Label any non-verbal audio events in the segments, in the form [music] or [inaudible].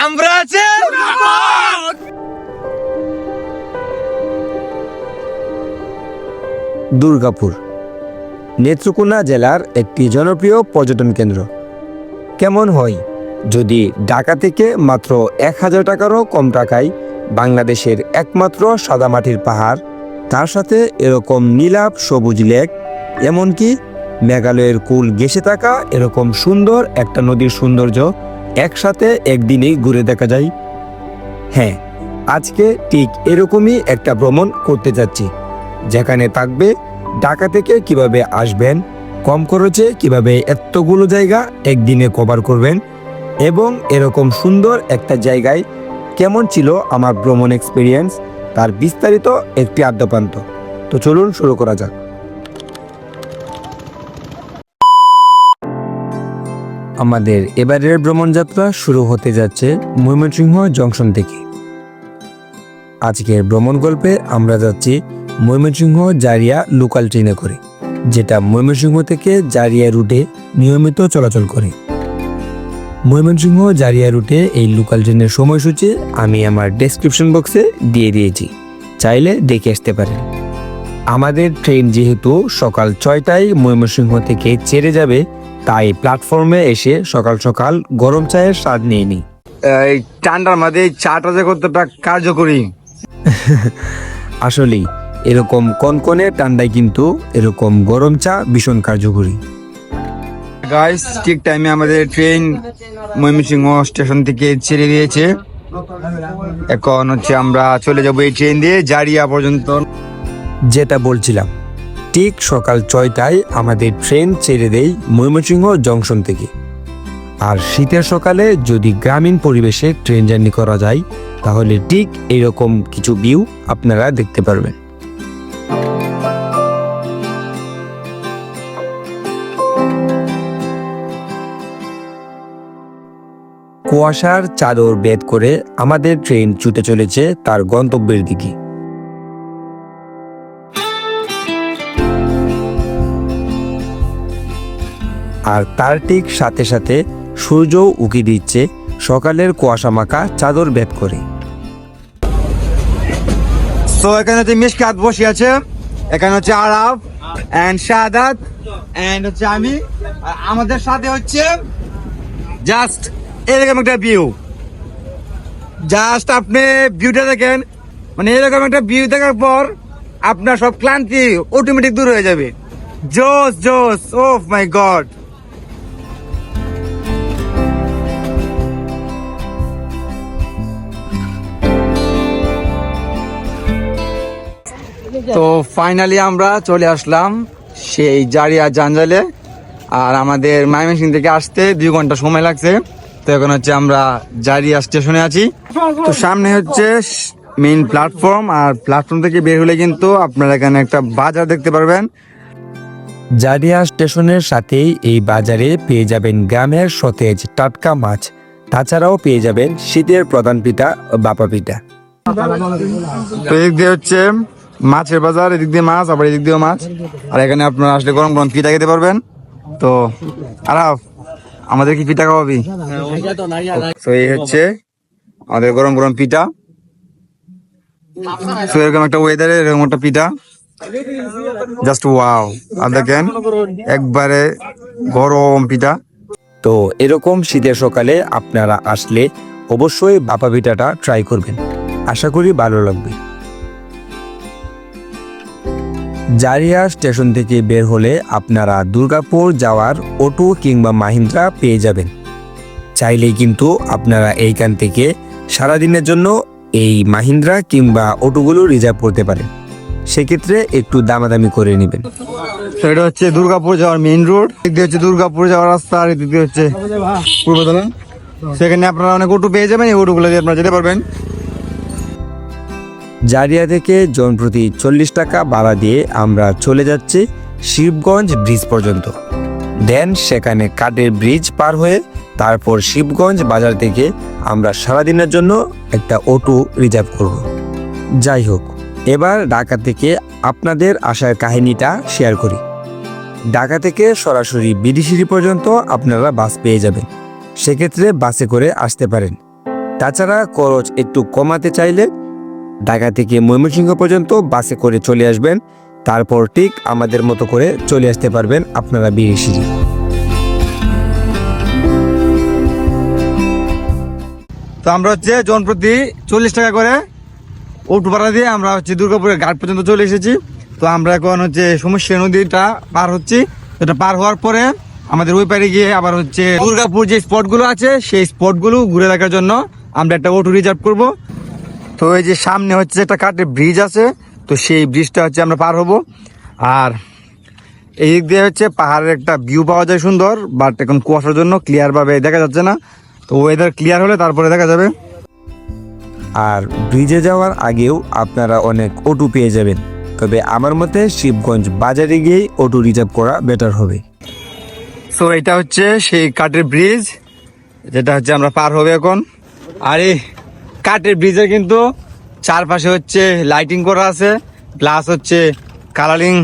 আমরা আছি দুর্গাপুর নেত্রকোনা জেলার একটি জনপ্রিয় পর্যটন কেন্দ্র। কেমন হয়? যদি ঢাকা থেকে মাত্র এক হাজার টাকারও কম টাকায় বাংলাদেশের একমাত্র সাদামাটির পাহাড় তার সাথে এরকম নীলাভ সবুজ লেক এমনকি মেঘালয়ের কুল ঘেসে থাকা এরকম সুন্দর একটা নদীর সৌন্দর্য একসাথে একদিনেই ঘুরে দেখা যায়। হ্যাঁ আজকে ঠিক এরকমই একটা ভ্রমণ করতে যাচ্ছি, যেখানে থাকবে ঢাকা থেকে কীভাবে আসবেন, কম খরচে কীভাবে এতগুলো জায়গা একদিনে কভার করবেন, এবং এরকম সুন্দর একটা জায়গায় কেমন ছিল আমার ভ্রমণ এক্সপিরিয়েন্স তার বিস্তারিত একটি আদ্যপান্ত। তো চলুন শুরু করা যাক। আমাদের এবারের ভ্রমণযাত্রা শুরু হতে যাচ্ছে ময়মনসিংহ জংশন থেকে। আজকের ভ্রমণ গল্পে আমরা যাচ্ছি ময়মনসিংহ জারিয়া লোকাল ট্রেনে করে, যেটা ময়মনসিংহ থেকে জারিয়া রুটে নিয়মিত চলাচল করে। ময়মনসিংহ জারিয়া রুটে এই লোকাল ট্রেনের সময়সূচি আমি আমার ডেসক্রিপশন বক্সে দিয়ে দিয়েছি, চাইলে দেখে আসতে পারেন। আমাদের ট্রেন যেহেতু সকাল ছয়টায় ময়মনসিংহ থেকে ছেড়ে যাবে তাই প্ল্যাটফর্মে এসে সকাল সকাল গরম চায়ের স্বাদ নিয়ে নিই এই ঠান্ডার মধ্যে এই চাটা যে কতটা কার্যকরী। [laughs] আসলেই এরকম কনকনে ঠান্ডায় কিন্তু এরকম গরম চা ভীষণ কার্যকরী। গাইস ঠিক টাইমে আমাদের ট্রেন ময়মনসিংহ স্টেশন থেকে ছেড়ে দিয়েছে। এখন হচ্ছে আমরা চলে যাব এই ট্রেন দিয়ে জারিয়া পর্যন্ত। যেটা বলছিলাম ঠিক সকাল ছয়টায় আমাদের ট্রেন ছেড়ে দেয় ময়মনসিংহ জংশন থেকে। আর শীতের সকালে যদি গ্রামীণ পরিবেশে ট্রেন জার্নি করা যায়, তাহলে ঠিক এরকম কিছু ভিউ আপনারা দেখতে পারবেন। কুয়াশার চাদর বেদ করে আমাদের ট্রেন ছুটে চলেছে তার গন্তব্যের দিকে। আর তার ঠিক সাথে সাথে সূর্যও উকি দিচ্ছে সকালের কুয়াশা মাখা চাদর বেদ করে। তো এখানে হচ্ছে মিসকাত বসে আছে। এখানে হচ্ছে আরাফ এন্ড শাহাদাত এন্ড হচ্ছে আমি। আমাদের সাথে হচ্ছে জাস্ট এরকম একটা ভিউ জাস্ট আপনি ভিউটা দেখেন। মানে এরকম একটা ভিউ দেখার পর আপনার সব ক্লান্তি অটোমেটিক দূর হয়ে যাবে। জোস জোস ও মাই গড তো ফাইনালি আমরা চলে আসলাম সেই জারিয়া জাঞ্জালে। আর আমাদের মাইমেনসিং থেকে আসতে দুই ঘণ্টা সময় লাগছে। তো এখন হচ্ছে আমরা জারিয়া স্টেশনে আছি। তো সামনে হচ্ছে মেইন প্ল্যাটফর্ম আর প্ল্যাটফর্ম থেকে বের হলে কিন্তু আপনারা এখানে একটা বাজার দেখতে পারবেন। জারিয়া স্টেশনের সাথেই এই বাজারে পেয়ে যাবেন গ্রামের সতেজ টাটকা মাছ। তাছাড়াও পেয়ে যাবেন শীতের প্রধান পিঠা ও বাপা পিঠা তো দিয়ে হচ্ছে মাছের বাজার, এদিক দিয়ে মাছ, আবার এদিক দিয়েও মাছ। আর এখানে আপনারা আসলে গরম গরম পিঠা খেতে পারবেন। তো আরাফ আমাদের কি পিঠা খাওয়াবি? তো এই হচ্ছে আমাদের গরম গরম পিঠা। তো এরকম একটা ওয়েদারে এরকম একটা পিঠা। জাস্ট ওয়াও আর দেখেন, একবারে গরম পিঠা। তো এরকম শীতের সকালে আপনারা আসলে অবশ্যই বাপা পিঠাটা ট্রাই করবেন। আশা করি ভালো লাগবে। জারিয়া স্টেশন থেকে বের হলে আপনারা দুর্গাপুর যাওয়ার অটো কিংবা মাহিন্দ্রা পেয়ে যাবেন। চাইলেই কিন্তু আপনারা এইখান থেকে সারাদিনের জন্য এই মাহিন্দ্রা কিংবা অটোগুলো রিজার্ভ করতে পারেন। সেক্ষেত্রে একটু দামাদামি করে নেবেন। তো এটা হচ্ছে দুর্গাপুর যাওয়ার মেইন রোড। এদিক হচ্ছে দুর্গাপুর যাওয়ার রাস্তা আর এদিক হচ্ছে পূর্বতলা সেখানে আপনারা অনেক অটো পেয়ে যাবেন, এই অটোগুলো দিয়ে আপনারা যেতে পারবেন। জারিয়া থেকে জন প্রতি চল্লিশ টাকা ভাড়া দিয়ে আমরা চলে যাচ্ছি শিবগঞ্জ ব্রিজ পর্যন্ত। দেন সেখানে কাঠের ব্রিজ পার হয়ে তারপর শিবগঞ্জ বাজার থেকে আমরা সারাদিনের জন্য একটা অটো রিজার্ভ করব। যাই হোক, এবার ঢাকা থেকে আপনাদের আসার কাহিনীটা শেয়ার করি। ঢাকা থেকে সরাসরি বিডিসিরি পর্যন্ত আপনারা বাস পেয়ে যাবেন। সেক্ষেত্রে বাসে করে আসতে পারেন। তাছাড়া খরচ একটু কমাতে চাইলে ঢাকা থেকে ময়মনসিংহ পর্যন্ত বাসে করে চলে আসবেন। তারপর ঠিক আমাদের মতো করে চলে আসতে পারবেন আপনারা বিহিসিরি তো আমরা হচ্ছে জন প্রতি চল্লিশ টাকা করে অটো ভাড়া দিয়ে আমরা হচ্ছে দুর্গাপুরের ঘাট পর্যন্ত চলে এসেছি। তো আমরা এখন হচ্ছে সমস্যা নদীটা পার হচ্ছি। এটা পার হওয়ার পরে আমাদের ওই পারে গিয়ে আবার হচ্ছে দুর্গাপুর যে স্পটগুলো আছে, সেই স্পটগুলো ঘুরে দেখার জন্য আমরা একটা অটো রিজার্ভ করব। তো এই যে সামনে হচ্ছে একটা কাঠের ব্রিজ আছে তো সেই ব্রিজটা হচ্ছে আমরা পার হব। আর এই দিক দিয়ে হচ্ছে পাহাড়ের একটা ভিউ পাওয়া যায় সুন্দর বাট এখন কুয়াশার জন্য ক্লিয়ার ভাবে দেখা যাচ্ছে না। তো ওয়েদার ক্লিয়ার হলে তারপরে দেখা যাবে। আর ব্রিজে যাওয়ার আগেও আপনারা অনেক অটো পেয়ে যাবেন। তবে আমার মতে শিবগঞ্জ বাজারে গিয়েই অটো রিজার্ভ করা বেটার হবে। সো এটা হচ্ছে সেই কাঠের ব্রিজ যেটা হচ্ছে আমরা পার হবে এখন। আর কাঠের ব্রিজের কিন্তু চারপাশে হচ্ছে লাইটিং করা আছে প্লাস হচ্ছে কালারিং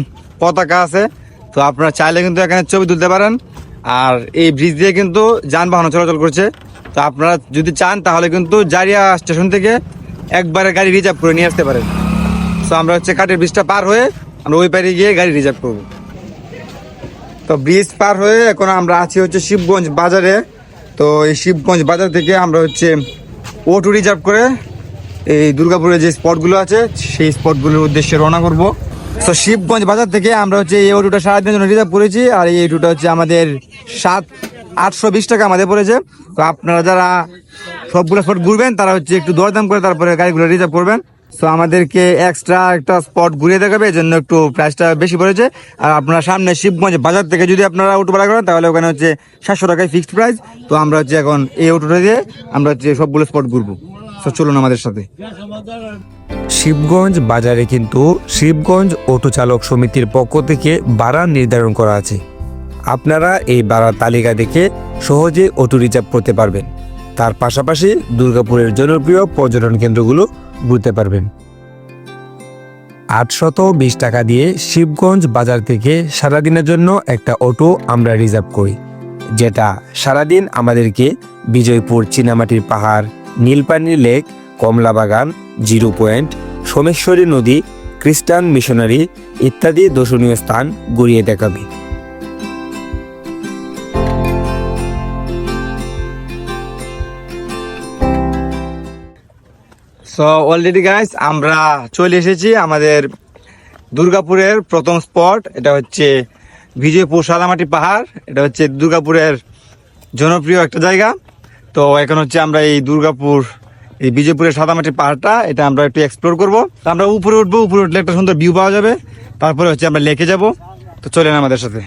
পতাকা আছে। তো আপনারা চাইলে কিন্তু এখানে ছবি তুলতে পারেন। আর এই ব্রিজ দিয়ে কিন্তু যানবাহন চলাচল করছে। তো আপনারা যদি চান তাহলে কিন্তু জারিয়া স্টেশন থেকে একবারে গাড়ি রিজার্ভ করে নিয়ে আসতে পারেন। তো আমরা হচ্ছে কাঠের ব্রিজটা পার হয়ে আমরা ওই পারে গিয়ে গাড়ি রিজার্ভ করব। তো ব্রিজ পার হয়ে এখন আমরা আছি হচ্ছে শিবগঞ্জ বাজারে। তো এই শিবগঞ্জ বাজার থেকে আমরা হচ্ছে অটো রিজার্ভ করে এই দুর্গাপুরের যে স্পটগুলো আছে, সেই স্পটগুলোর উদ্দেশ্যে রওনা করব। তো শিবগঞ্জ বাজার থেকে আমরা হচ্ছে এই অটোটা সারাদিনের জন্য রিজার্ভ করেছি আর এই অটোটা হচ্ছে আমাদের সাত আটশো বিশ টাকা আমাদের পড়েছে। তো আপনারা যারা সবগুলো স্পট ঘুরবেন, তারা হচ্ছে একটু দরদাম করে তারপরে গাড়িগুলো রিজার্ভ করবেন। তো আমাদেরকে এক্সট্রা একটা স্পট ঘুরিয়ে দেখাবে এই জন্য একটু প্রাইসটা বেশি পড়েছে। আর আপনারা সামনে শিবগঞ্জ বাজার থেকে যদি আপনারা অটো ভাড়া করেন, তাহলে ওখানে হচ্ছে সাতশো টাকায় ফিক্সড প্রাইস তো আমরা হচ্ছে এখন এই অটোটা দিয়ে আমরা হচ্ছে সবগুলো স্পট ঘুরবো। তো চলুন আমাদের সাথে। শিবগঞ্জ বাজারে কিন্তু শিবগঞ্জ অটো চালক সমিতির পক্ষ থেকে ভাড়া নির্ধারণ করা আছে। আপনারা এই ভাড়ার তালিকা দেখে সহজে অটো রিজার্ভ করতে পারবেন। তার পাশাপাশি দুর্গাপুরের জনপ্রিয় পর্যটন কেন্দ্রগুলো ঘুরতে পারবেন। আটশত বিশ টাকা দিয়ে শিবগঞ্জ বাজার থেকে সারাদিনের জন্য একটা অটো আমরা রিজার্ভ করি, যেটা সারাদিন আমাদেরকে বিজয়পুর চীনামাটির পাহাড়, নীলপানি লেক, কমলা বাগান, জিরো পয়েন্ট, সোমেশ্বরী নদী, খ্রিস্টান মিশনারি ইত্যাদি দর্শনীয় স্থান ঘুরিয়ে দেখাবে। সো অলরেডি গাইস আমরা চলে এসেছি আমাদের দুর্গাপুরের প্রথম স্পট এটা হচ্ছে বিজয়পুর সাদামাটি পাহাড়, এটা হচ্ছে দুর্গাপুরের জনপ্রিয় একটা জায়গা। তো এখন হচ্ছে আমরা এই দুর্গাপুর, এই বিজয়পুরের সাদামাটি পাহাড়টা, এটা আমরা একটু এক্সপ্লোর করব। তো আমরা উপরে উঠবো, উপরে উঠলে একটা সুন্দর ভিউ পাওয়া যাবে। তারপরে হচ্ছে আমরা লেকে যাব। তো চলেন আমাদের সাথে।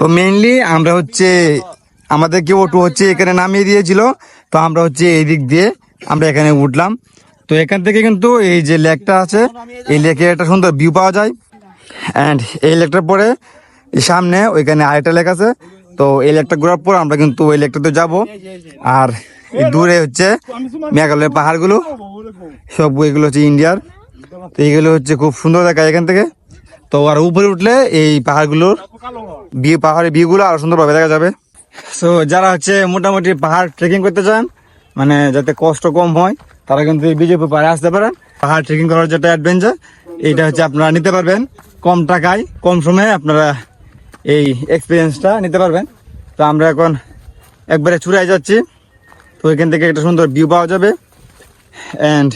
তো মেইনলি আমরা হচ্ছে, আমাদেরকে ওটু হচ্ছে এখানে নামিয়ে দিয়েছিল। তো আমরা হচ্ছে এই দিক দিয়ে আমরা এখানে উঠলাম। তো এখান থেকে কিন্তু এই যে লেকটা আছে, এই লেকে একটা সুন্দর ভিউ পাওয়া যায়। অ্যান্ড এই লেকটার পরে সামনে ওইখানে আরেকটা লেক আছে। তো এই লেকটা ঘোরার পর আমরা কিন্তু ওই লেকটাতে যাব। আর দূরে হচ্ছে মেঘালয়ের পাহাড়গুলো। সব এগুলো হচ্ছে ইন্ডিয়ার। তো এইগুলো হচ্ছে খুব সুন্দর দেখায় এখান থেকে। তো আর উপরে উঠলে এই পাহাড়গুলোর ভিউ পাহাড়ের ভিউগুলো আরও সুন্দরভাবে দেখা যাবে। সো যারা হচ্ছে মোটামুটি পাহাড় ট্রেকিং করতে চান মানে যাতে কষ্ট কম হয়, তারা কিন্তু এই বিজেপি পাহাড়ে আসতে পারেন। পাহাড় ট্রেকিং করার যেটা অ্যাডভেঞ্চার এইটা হচ্ছে আপনারা নিতে পারবেন। কম টাকায়, কম সময়ে আপনারা এই এক্সপিরিয়েন্সটা নিতে পারবেন। তো আমরা এখন একবারে চূড়ায় যাচ্ছি। তো এখান থেকে একটা সুন্দর ভিউ পাওয়া যাবে। অ্যান্ড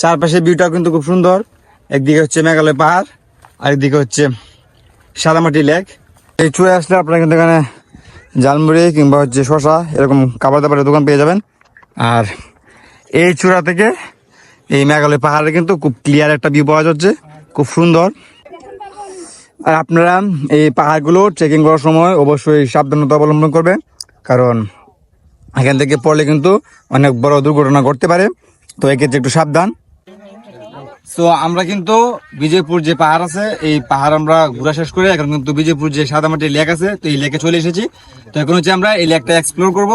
চারপাশের ভিউটাও কিন্তু খুব সুন্দর। একদিকে হচ্ছে মেঘালয় পাহাড়, আরেকদিকে হচ্ছে সাদামাটি লেক এই চুয়ে আসলে আপনারা কিন্তু এখানে জালমুড়ি কিংবা হচ্ছে শশা এরকম খাবার দাবারের দোকান পেয়ে যাবেন। আর এই চূড়া থেকে এই মেঘালয় পাহাড়ে কিন্তু খুব ক্লিয়ার একটা ভিউ পাওয়া যাচ্ছে। খুব সুন্দর। আর আপনারা এই পাহাড়গুলো ট্রেকিং করার সময় অবশ্যই সাবধানতা অবলম্বন করবেন। কারণ এখান থেকে পড়লে কিন্তু অনেক বড় দুর্ঘটনা ঘটতে পারে। তো এক্ষেত্রে একটু সাবধান। তো আমরা কিন্তু বিজয়পুর যে পাহাড় আছে, এই পাহাড় আমরা ঘোরা শেষ করে এখন কিন্তু বিজয়পুর যে সাদামাটি লেক আছে, তো এই লেকে চলে এসেছি। তো এখন হচ্ছে আমরা এই লেকটা এক্সপ্লোর করব।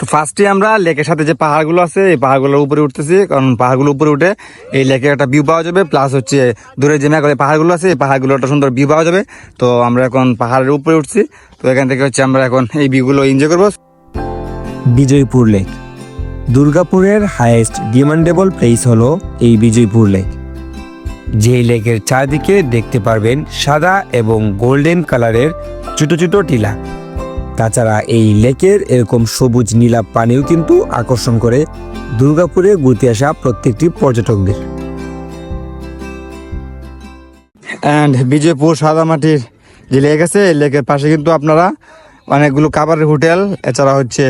তো ফার্স্টে আমরা লেকের সাথে যে পাহাড়গুলো আছে, এই পাহাড়গুলোর উপরে উঠতেছি, কারণ পাহাড়গুলো উপরে উঠে এই লেকে একটা ভিউ পাওয়া যাবে প্লাস হচ্ছে দূরে যে মেঘালয় পাহাড়গুলো আছে, এই পাহাড়গুলো একটা সুন্দর ভিউ পাওয়া যাবে। তো আমরা এখন পাহাড়ের উপরে উঠছি, তো এখান থেকে হচ্ছে আমরা এখন এই ভিউগুলো এনজয় করব। বিজয়পুর লেক দুর্গাপুরের হাইয়েস্ট ডিমান্ডেবল প্লেস হলো এই বিজয়পুর লেক যে লেকের চারদিকে দেখতে পারবেন সাদা এবং গোল্ডেন কালারের ছোট ছোট টিলা। তাছাড়া এই লেকের এরকম সবুজ নীলা পানিও কিন্তু আকর্ষণ করে দুর্গাপুরে ঘুরতে আসা প্রত্যেকটি পর্যটকদের। অ্যান্ড বিজয়পুর সাদামাটির যে লেক আছে, এই লেকের পাশে কিন্তু আপনারা অনেকগুলো খাবারের হোটেল, এছাড়া হচ্ছে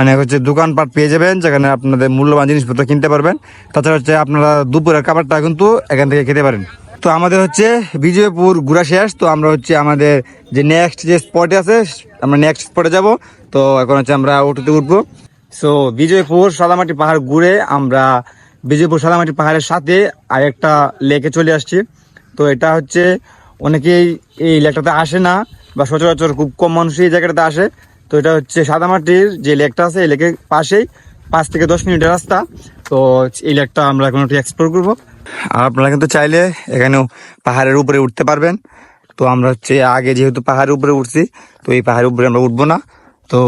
অনেক হচ্ছে দোকানপাট পেয়ে যাবেন, যেখানে আপনাদের মূল্যবান জিনিসপত্র কিনতে পারবেন। তাছাড়া হচ্ছে আপনারা দুপুরের খাবারটা কিন্তু এখান থেকে খেতে পারেন। তো আমাদের হচ্ছে বিজয়পুর ঘুরা শেষ, তো আমরা হচ্ছে আমাদের যে নেক্সট যে স্পটে আছে, আমরা নেক্সট স্পটে যাব। তো এখন হচ্ছে আমরা অটোতে উঠবো। সো বিজয়পুর সাদামাটি পাহাড় ঘুরে আমরা বিজয়পুর সাদামাটি পাহাড়ের সাথে আরেকটা লেকে চলে আসছি। তো এটা হচ্ছে অনেকেই এই লেকটাতে আসে না বা সচরাচর খুব কম মানুষই এই জায়গাটাতে আসে। তো এটা হচ্ছে সাদামাটির যে লেকটা আছে, এই লেকের পাশেই, পাঁচ থেকে দশ মিনিটের রাস্তা। তো এই লেকটা আমরা এখন একটু এক্সপ্লোর করব। আর আপনারা কিন্তু চাইলে এখানেও পাহাড়ের উপরে উঠতে পারবেন। তো আমরা হচ্ছে আগে যেহেতু পাহাড়ের উপরে উঠছি, তো এই পাহাড়ের উপরে আমরা উঠবো না। তো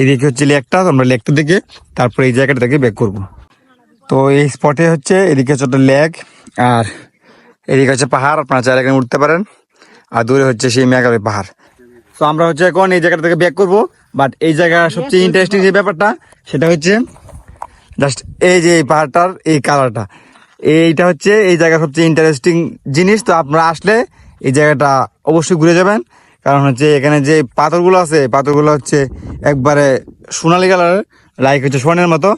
এদিকে হচ্ছে লেকটা আমরা লেকটা দেখে তারপরে এই জায়গাটা থেকে ব্যাক করব। তো এই স্পটে হচ্ছে এদিকে হচ্ছে একটা লেক, আর এদিকে হচ্ছে পাহাড়, আপনারা চাইলে এখানে উঠতে পারেন। আর দূরে হচ্ছে সেই মেঘালয় পাহাড়। তো আমরা হচ্ছে এখন এই জায়গাটা থেকে ব্যাক করব। বাট এই জায়গা সবচেয়ে ইন্টারেস্টিং যে ব্যাপারটা, সেটা হচ্ছে জাস্ট এই যে এই পাহাড়টার এই কালারটা এইটা হচ্ছে, এই জায়গা সবচেয়ে ইন্টারেস্টিং জিনিস। তো আপনারা আসলে এই জায়গাটা অবশ্যই ঘুরে যাবেন। কারণ হচ্ছে এখানে যে পাথরগুলো আছে পাথরগুলো হচ্ছে একবারে সোনালি কালারের লাইক হচ্ছে সোনের মতো।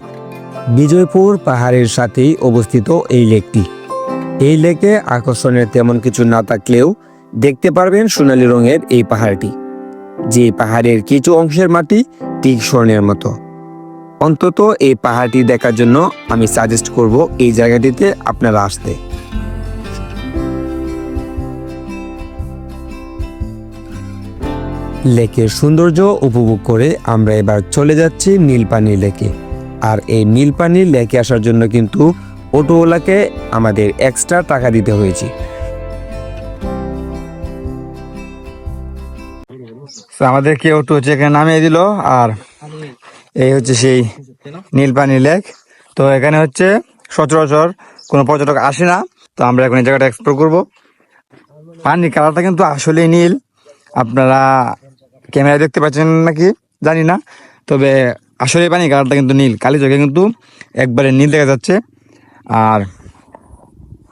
বিজয়পুর পাহাড়ের সাথেই অবস্থিত এই লেকটি। এই লেকে আকর্ষণের তেমন কিছু না থাকলেও দেখতে পারবেন সোনালী রঙের এই পাহাড়টি। যে পাহাড়ের কিছু অংশের মাটি ঠিক স্বর্ণের মতো। অন্তত এই পাহাড়টি দেখার জন্য আমি সাজেস্ট করব এই জায়গাটিতে আপনারা আসতে। লেকের সৌন্দর্য উপভোগ করে আমরা এবার চলে যাচ্ছি নীলপানি লেকে। আর এই নীলপানি লেকে আসার জন্য কিন্তু অটোওয়ালাকে আমাদের এক্সট্রা টাকা দিতে হয়েছে। আমাদেরকে অটো হচ্ছে এখানে নামিয়ে দিল আর এই হচ্ছে সেই নীলপানি লেক। তো এখানে হচ্ছে সচরাচর কোনো পর্যটক আসে না। তো আমরা এখন এই জায়গাটা এক্সপ্লোর করব। পানির কালারটা কিন্তু আসলেই নীল। আপনারা ক্যামেরায় দেখতে পাচ্ছেন নাকি? জানি না। তবে আসলে পানি কালারটা কিন্তু নীল। কালি চোখে কিন্তু একবারে নীল দেখা যাচ্ছে। আর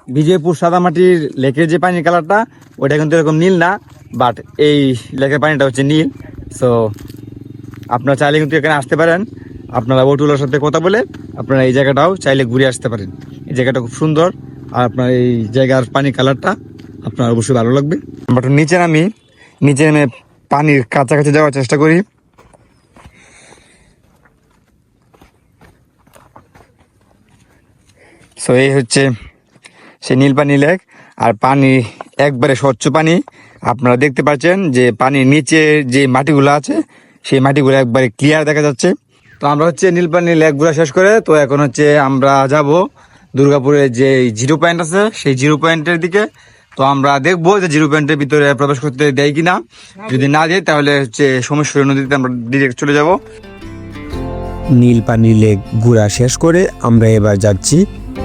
বিজয়পুর সাদামাটির লেকের যে পানির কালারটা ওটা কিন্তু এরকম নীল না বাট এই লেকের পানিটা হচ্ছে নীল। সো আপনারা চাইলে কিন্তু এখানে আসতে পারেন। আপনারা ওটুলার সাথে কথা বলে আপনারা এই জায়গাটাও চাইলে ঘুরে আসতে পারেন। এই জায়গাটা খুব সুন্দর আর আপনার এই জায়গার পানির কালারটা আপনার অবশ্যই ভালো লাগবে। বাট নিচে নামি, নিচে নেমে পানির কাছাকাছি যাওয়ার চেষ্টা করি। সো এই হচ্ছে সে নীলপানি লেক আর পানি একবারে স্বচ্ছ পানি। আপনারা দেখতে পাচ্ছেন যে পানির নিচে যে মাটিগুলো আছে সেই মাটিগুলো একবারে ক্লিয়ার দেখা যাচ্ছে। তো আমরা হচ্ছে নীলপানি লেক ঘোরা শেষ করে, তো এখন হচ্ছে আমরা যাব দুর্গাপুরে যে জিরো পয়েন্ট আছে, সেই জিরো পয়েন্টের দিকে। তো আমরা দেখব যে জিরো পয়েন্টের ভিতরে প্রবেশ করতে দেয় কিনা। যদি না দেয়, তাহলে হচ্ছে সোমেশ্বরী নদীতে আমরা ডিরেক্ট চলে যাব। নীলপানি লেক ঘোরা শেষ করে আমরা এবার যাচ্ছি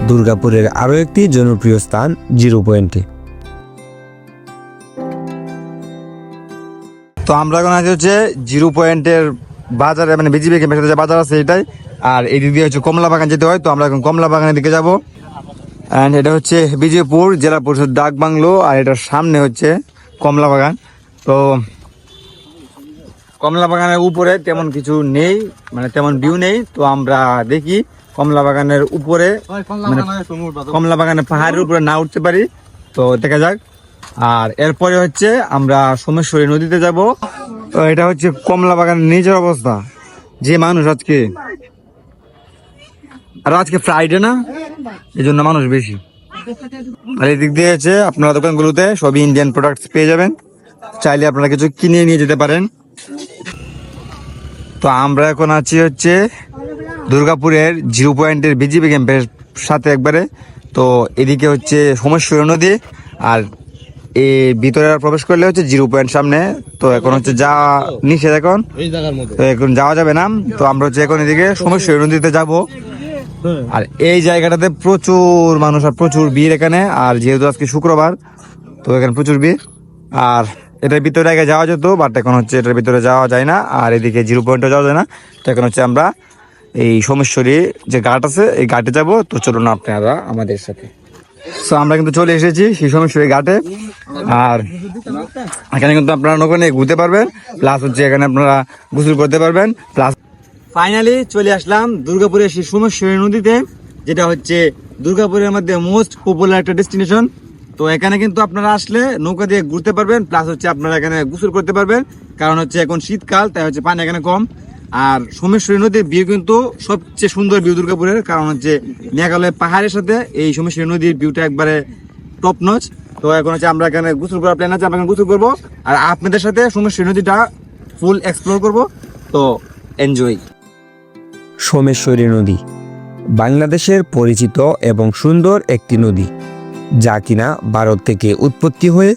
দুর্গাপুরের আরও একটি জনপ্রিয় স্থান জিরো পয়েন্টে তো আমরা এখন আছি হচ্ছে জিরো পয়েন্টের বাজারে মানে বিজিবি ক্যাম্পের সাথে যে বাজার আছে এটাই। আর এই দিক দিয়ে হচ্ছে কমলা বাগান যেতে হয় তো আমরা এখন কমলা বাগানের দিকে যাব। অ্যান্ড এটা হচ্ছে বিজয়পুর জেলা পরিষদ ডাক বাংলো আর এটার সামনে হচ্ছে কমলা বাগান। তো কমলা বাগানের উপরে তেমন কিছু নেই মানে তেমন ভিউ নেই। তো আমরা দেখি কমলা বাগানের উপরে মানে কমলা বাগানের পাহাড়ের উপরে না উঠতে পারি। তো দেখা যাক। আর এরপরে হচ্ছে আমরা সোমেশ্বরী নদীতে যাব। এটা হচ্ছে কমলা বাগানের নিজের অবস্থা। যে মানুষ আজকে আর আজকে ফ্রাইডে না? এই জন্য মানুষ বেশি। আর এদিক দিয়ে হচ্ছে আপনারা দোকানগুলোতে সবই ইন্ডিয়ান প্রোডাক্টস পেয়ে যাবেন। চাইলে আপনারা কিছু কিনে নিয়ে যেতে পারেন। তো আমরা এখন আছি হচ্ছে দুর্গাপুরের জিরো পয়েন্টের বিজিবি ক্যাম্পের সাথে একবারে। তো এদিকে হচ্ছে সোমেশ্বরী নদী আর ভিতরে প্রবেশ করলে হচ্ছে জিরো পয়েন্ট সামনে। তো এখন হচ্ছে যা নিষেধ এখন তো এখন যাওয়া যাবে না। তো আমরা হচ্ছে এখন এদিকে সমস্যা নদীতে যাব। আর এই জায়গাটাতে প্রচুর মানুষ আর প্রচুর ভিড় এখানে। আর যেহেতু আজকে শুক্রবার তো এখানে প্রচুর ভিড়। আর এটার ভিতরে আগে যাওয়া যেত বাট এখন হচ্ছে এটার ভিতরে যাওয়া যায় না। আর এদিকে জিরো পয়েন্টে যাওয়া যায় না। তো এখন হচ্ছে আমরা এই সোমেশ্বরী যে ঘাট আছে এই ঘাটে যাব। তো চলুন আপনারা আমাদের সাথে। তো আমরা কিন্তু চলে এসেছি সেই সোমেশ্বরী ঘাটে। আর এখানে কিন্তু আপনারা নৌকা নিয়ে ঘুরতে পারবেন প্লাস হচ্ছে এখানে আপনারা গোসল করতে পারবেন প্লাস ফাইনালি চলে আসলাম দুর্গাপুরের সেই সোমেশ্বরী নদীতে, যেটা হচ্ছে দুর্গাপুরের মধ্যে মোস্ট পপুলার একটা ডেস্টিনেশন তো এখানে কিন্তু আপনারা আসলে নৌকা দিয়ে ঘুরতে পারবেন প্লাস হচ্ছে আপনারা এখানে গোসল করতে পারবেন, কারণ হচ্ছে এখন শীতকাল, তাই হচ্ছে পানি এখানে কম। আর সোমেশ্বরী নদীর ভিউ কিন্তু সবচেয়ে সুন্দর ভিউ দুর্গাপুরের, কারণ হচ্ছে মেঘালয় পাহাড়ের সাথে এই সোমেশ্বরী নদীর ভিউটা একবারে টপ নচ তো এখন হচ্ছে আমরা এখানে গোসল করার প্ল্যান আছে, আমরা এখানে গোসল করব। আর আপনাদের সাথে সোমেশ্বরী নদীটা ফুল এক্সপ্লোর করব। তো এনজয় সোমেশ্বরী নদী বাংলাদেশের পরিচিত এবং সুন্দর একটি নদী, যা কিনা ভারত থেকে উৎপত্তি হয়ে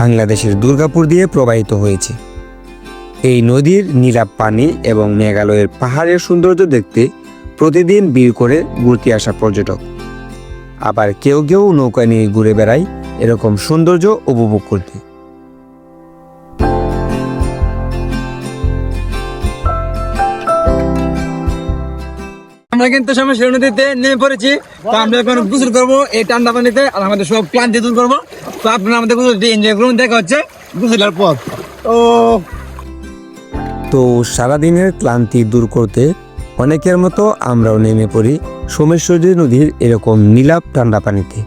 বাংলাদেশের দুর্গাপুর দিয়ে প্রবাহিত হয়েছে। এই নদীর নীলাপ পানি এবং মেঘালয়ের পাহাড়ের সৌন্দর্য দেখতে প্রতিদিন ভিড় করে ঘুরতে আসা পর্যটক। আবার কেউ কেউ নৌকা নিয়ে ঘুরে বেড়ায় এরকম সৌন্দর্য উপভোগ করতে। আমরা কিন্তু সোমেশ্বরী নদীতে নেমে পড়েছি। তো আমরা এখন গোসল করব এই ঠান্ডা পানিতে আর আমাদের সব ক্লান্তি দূর করব। তো আপনারা আমাদের গোসলটি এনজয় করুন দেখা হচ্ছে। গোসলের পর। ও তো সারাদিনের ক্লান্তি দূর করতে অনেকের মতো আমরাও নেমে পড়ি সোমেশ্বরী নদীর এরকম নীলাপ ঠান্ডা পানিতে।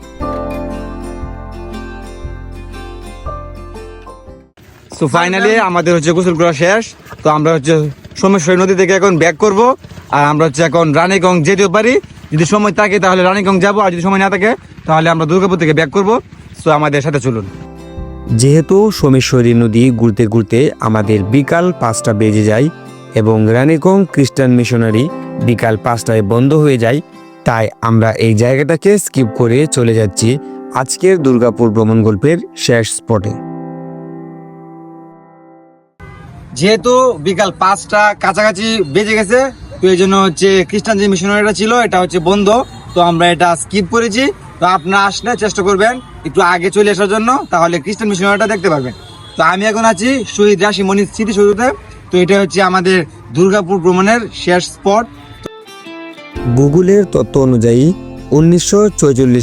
তো ফাইনালি আমাদের হচ্ছে গোসল করা শেষ, তো আমরা হচ্ছে সোমেশ্বরী নদী থেকে এখন ব্যাক করব, আর আমরা হচ্ছে এখন রানীগঞ্জ যেতেও পারি। যদি সময় থাকে তাহলে রানীগঞ্জ যাব, আর যদি সময় না থাকে তাহলে আমরা দুর্গাপুর থেকে ব্যাক করব। তো আমাদের সাথে চলুন। যেহেতু সোমেশ্বরী নদী ঘুরতে ঘুরতে আমাদের বিকাল পাঁচটা বেজে যায় এবং রানীগঞ্জ খ্রিস্টান মিশনারি বিকাল পাঁচটায় বন্ধ হয়ে যায়, তাই আমরা এই জায়গাটাকে স্কিপ করে চলে যাচ্ছি আজকের দুর্গাপুর ভ্রমণ গল্পের শেষ স্পটে। যেহেতু বিকাল পাঁচটা কাছাকাছি বেজে গেছে, তো এই জন্য হচ্ছে খ্রিস্টান যে মিশনারিটা ছিল, এটা হচ্ছে বন্ধ, তো আমরা এটা স্কিপ করেছি। তো আপনারা আসলে চেষ্টা করবেন একটু আগে চলে আসার জন্য, তাহলে খ্রিস্টান মিশনারিটা দেখতে পারবেন। তো আমি এখন আছি শহীদ রাশি স্মৃতি স্মৃতিসৌধতে। তো এটা হচ্ছে আমাদের দুর্গাপুর ভ্রমণের শেষ স্পট। গুগলের তথ্য অনুযায়ী, উনিশশো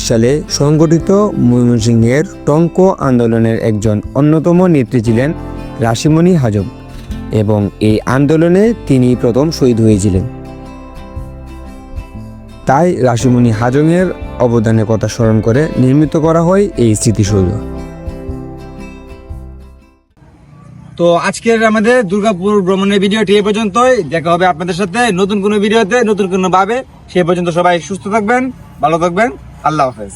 সালে সংগঠিত ময়মনসিংহের টঙ্ক আন্দোলনের একজন অন্যতম নেত্রী ছিলেন রাশিমণি হাজব এবং এই আন্দোলনে তিনি প্রথম শহীদ হয়েছিলেন। তাই রাশিমণি হাজংয়ের অবদানের কথা স্মরণ করে নির্মিত করা হয় এই স্মৃতিসৌধ। তো আজকের আমাদের দুর্গাপুর ভ্রমণের ভিডিওটি এ পর্যন্তই। দেখা হবে আপনাদের সাথে নতুন কোনো ভিডিওতে, নতুন কোনো ভাবে। সে পর্যন্ত সবাই সুস্থ থাকবেন, ভালো থাকবেন। আল্লাহ হাফেজ।